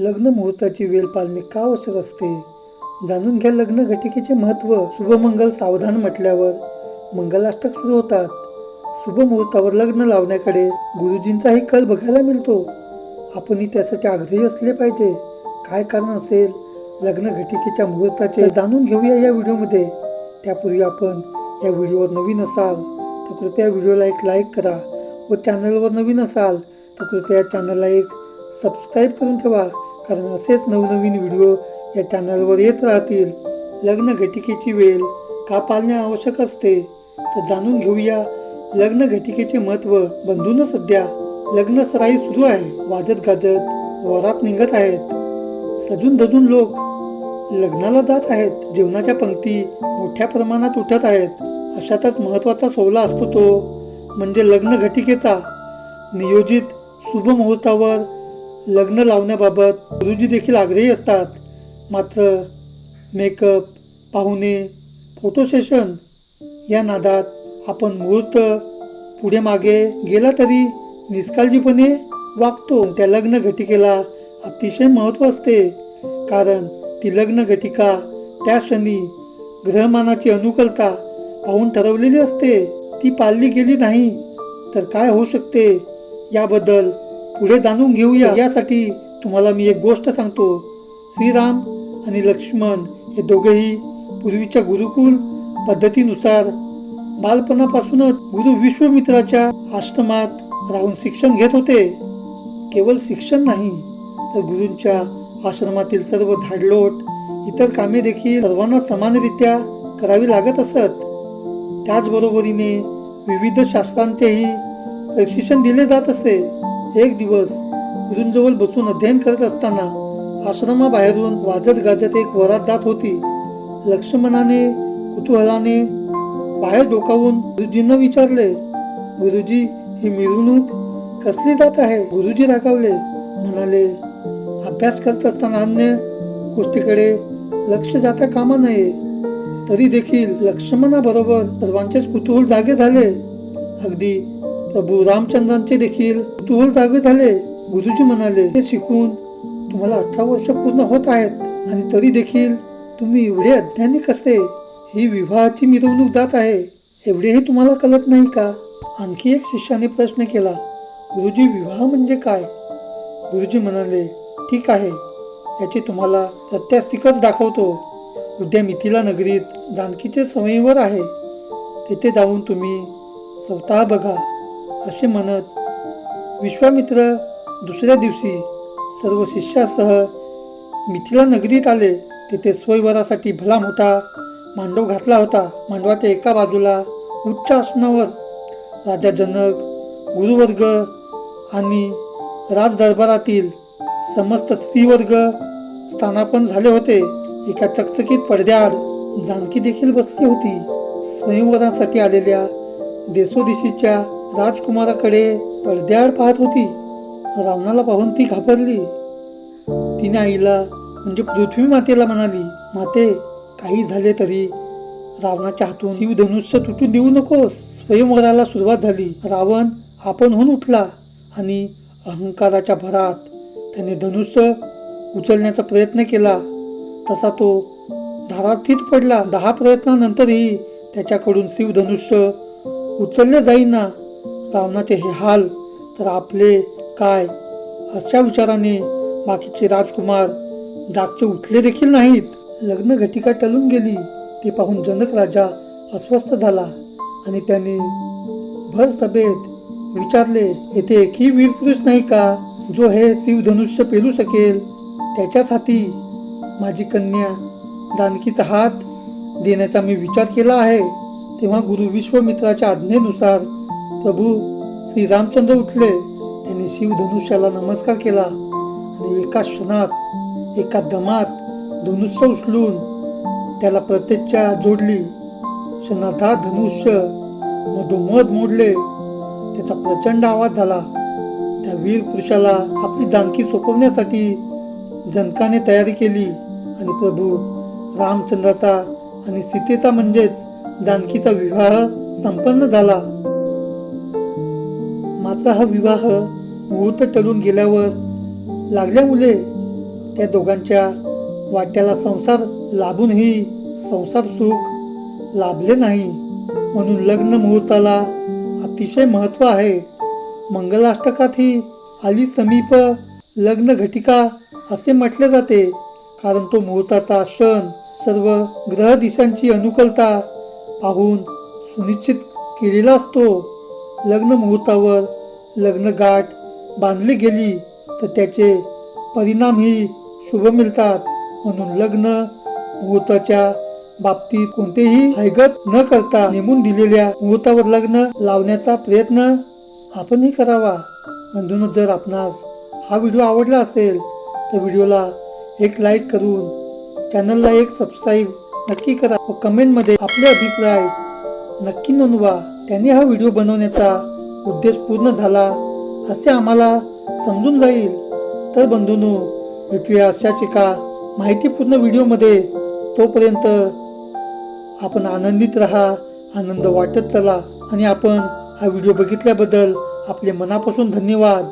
लग्न मुहूर्ताची वेळ पाळणे का आवश्यक असते? जाणून घ्या लग्न घटिकेचे महत्त्व शुभमंगल सावधान म्हटल्यावर मंगलाष्टक सुरू होतात. शुभ मुहूर्तावर लग्न लावण्याकडे गुरुजींचाही कल बघायला मिळतो. आपणही त्यासाठी आग्रही असले पाहिजे. काय कारण असेल लग्न घटिकेच्या मुहूर्ताचे जाणून घेऊया या व्हिडिओमध्ये. त्यापूर्वी आपण या व्हिडिओवर नवीन असाल तर कृपया व्हिडिओला एक लाईक करा व चॅनलवर नवीन असाल तर कृपया चॅनलला एक सबस्क्राईब करून ठेवा. कारण असेच नवनवीन व्हिडिओ या चॅनलवर येत राहतील. लग्न घटिकेची वेळ का पाळणे आवश्यक असते. तर जाणून घेऊया लग्न घटिकेचे महत्त्व बंधून सध्या लग्न सराई सुरू आहे. वाजत गाजत वरात निघत आहेत. सजून धजून लोक लग्नाला जात आहेत. जेवणाच्या पंक्ती मोठ्या प्रमाणात उठत आहेत. अशातच महत्त्वाचा सोहळा असतो तो म्हणजे लग्न घटिकेचा. नियोजित शुभ मुहूर्तावर लग्न लावण्याबाबत गुरुजी देखील आग्रही असतात. मात्र मेकअप पाहुणे फोटो सेशन या नादात आपण मुहूर्त पुढे मागे गेला तरी निष्काळजीपणे वागतो. त्या लग्न घटिकेला अतिशय महत्त्व असते. कारण ती लग्न घटिका त्या क्षणी ग्रहमानाची अनुकूलता पाहून ठरवलेली असते. ती पाळली गेली नाही तर काय होऊ शकते? याबद्दल पुढे जाणून घेऊया. यासाठी तुम्हाला मी एक गोष्ट सांगतो. श्रीराम आणि लक्ष्मण हे दोघेही पूर्वीच्या गुरुकुल पद्धतीनुसार बालपणापासूनच गुरु विश्वमित्राच्या आश्रमात राहून शिक्षण घेत होते. केवळ शिक्षण नाही तर गुरूंच्या आश्रमातील सर्व झाडलोट इतर कामे देखील सर्वांना समानरित्या करावी लागत असत. त्याचबरोबरीने विविध शास्त्रांचेही प्रशिक्षण दिले जात असते एक दिवस गुरूंजवळ बसून अध्ययन करत असताना आश्रमाबाहेरून वाजत गाजत एक वरात जात होती. लक्ष्मणाने कुतूहलाने बाहेर डोकावून गुरुजींना विचारले गुरुजी ही मिरवणूक कसली जात आहे? गुरुजी रागावले म्हणाले अभ्यास करत असताना अन्य गोष्टीकडे लक्ष जाता कामा नये. तरी देखील लक्ष्मणाबरोबर सर्वांचेच कुतूहल जागे झाले. अगदी प्रभू रामचंद्रांचे देखील तुवल जागे झाले. गुरुजी म्हणाले हे शिकून तुम्हाला अठरा वर्ष पूर्ण होत आहेत आणि तरी देखील तुम्ही एवढे अज्ञानिक असते ही विवाहाची मिरवणूक जात आहे. एवढेही तुम्हाला कळत नाही का? आणखी एक शिष्याने प्रश्न केला गुरुजी विवाह म्हणजे काय? गुरुजी म्हणाले ठीक आहे याची तुम्हाला प्रत्यास्तिकच दाखवतो. उद्या मिथिला नगरीत जानकीचे समयवर आहे. तेथे जाऊन तुम्ही स्वतः बघा. असे म्हणत विश्वामित्र दुसऱ्या दिवशी सर्व शिष्यासह मिथिला नगरीत आले. तेथे स्वयंवरासाठी भला मोठा मांडव घातला होता. मांडवाच्या एका बाजूला उच्च आसनावर राजा जनक गुरुवर्ग आणि राजदरबारातील समस्त स्त्रीवर्ग स्थानापन झाले होते. एका चकचकीत पडद्याआड जानकी देखील बसली होती. स्वयंवरासाठी आलेल्या देशोदेशीच्या राजकुमाराकडे पडद्याआड पाहत होती. रावणाला पाहून ती घाबरली. तिने आईला म्हणजे पृथ्वी मातेला म्हणाली माते काही झाले तरी रावणाच्या हातून शिवधनुष्य तुटू देऊ नकोस. स्वयंवराला सुरुवात झाली. रावण आपणहून उठला आणि अहंकाराच्या भरात त्याने धनुष्य उचलण्याचा प्रयत्न केला. तसा तो धारातीत पडला. दहा प्रयत्नानंतरही त्याच्याकडून शिवधनुष्य उचलले जाईना. रावणाचे हे हाल तर आपले काय? अशा विचाराने बाकीचे राजकुमार जागचे उठले देखील नाहीत. लग्न घटिका टलून गेली ते पाहून जनक राजा अस्वस्थ झाला आणि त्याने भर तब्येत विचारले येथे एकही वीर पुरुष नाही का? जो हे शिवधनुष्य पेलू शकेल? त्याच्याच हाती माझी कन्या जानकीचा हात देण्याचा मी विचार केला आहे. तेव्हा गुरु विश्वमित्राच्या आज्ञेनुसार प्रभू श्री रामचंद्र उठले. त्यांनी शिवधनुष्याला नमस्कार केला. आणि एका क्षणात एका दमात धनुष्य उचलून त्याला प्रत्येच्या जोडली. क्षणाधा धनुष्य मधोमध मोडले. त्याचा प्रचंड आवाज झाला. त्या वीर पुरुषाला आपली जानकी सोपवण्यासाठी जनकाने तयारी केली. आणि प्रभू रामचंद्राचा आणि सीतेचा म्हणजेच जानकीचा विवाह संपन्न झाला. आता हा विवाह मुहूर्त टळून गेल्यावर लागल्या मुले त्या दोघांच्या वाट्याला संसार लाभूनही संसार सुख लाभले नाही. म्हणून लग्न मुहूर्ताला अतिशय महत्त्व आहे. मंगलाष्टकातही आली समीप लग्न घटिका असे म्हटले जाते. कारण तो मुहूर्ताचा क्षण सर्व ग्रह दिशांची अनुकूलता पाहून सुनिश्चित केलेला असतो. लग्न मुहूर्तावर लग्न गाठ बांधली गेली तर त्याचे परिणामही शुभ मिळतात. म्हणून लग्न मुहूर्ताच्या बाबतीत कोणतेही हैगत न करता नेमून दिलेल्या मुहूर्तावर लग्न लावण्याचा प्रयत्न आपणही करावा. म्हणूनच जर आपणास हा व्हिडिओ आवडला असेल तर व्हिडिओला एक लाईक करून चॅनलला एक सबस्क्राईब नक्की करा व कमेंटमध्ये आपले अभिप्राय नक्की नोंदवा. त्याने हा व्हिडिओ बनवण्याचा उद्देश पूर्ण झाला असे आम्हाला समजून जाईल. तर बंधूंनो भेटूया अशाच एका माहितीपूर्ण व्हिडिओमध्ये. तोपर्यंत आपण आनंदित राहा आनंद वाटत चला आणि आपण हा व्हिडिओ बघितल्याबद्दल आपले मनापासून धन्यवाद.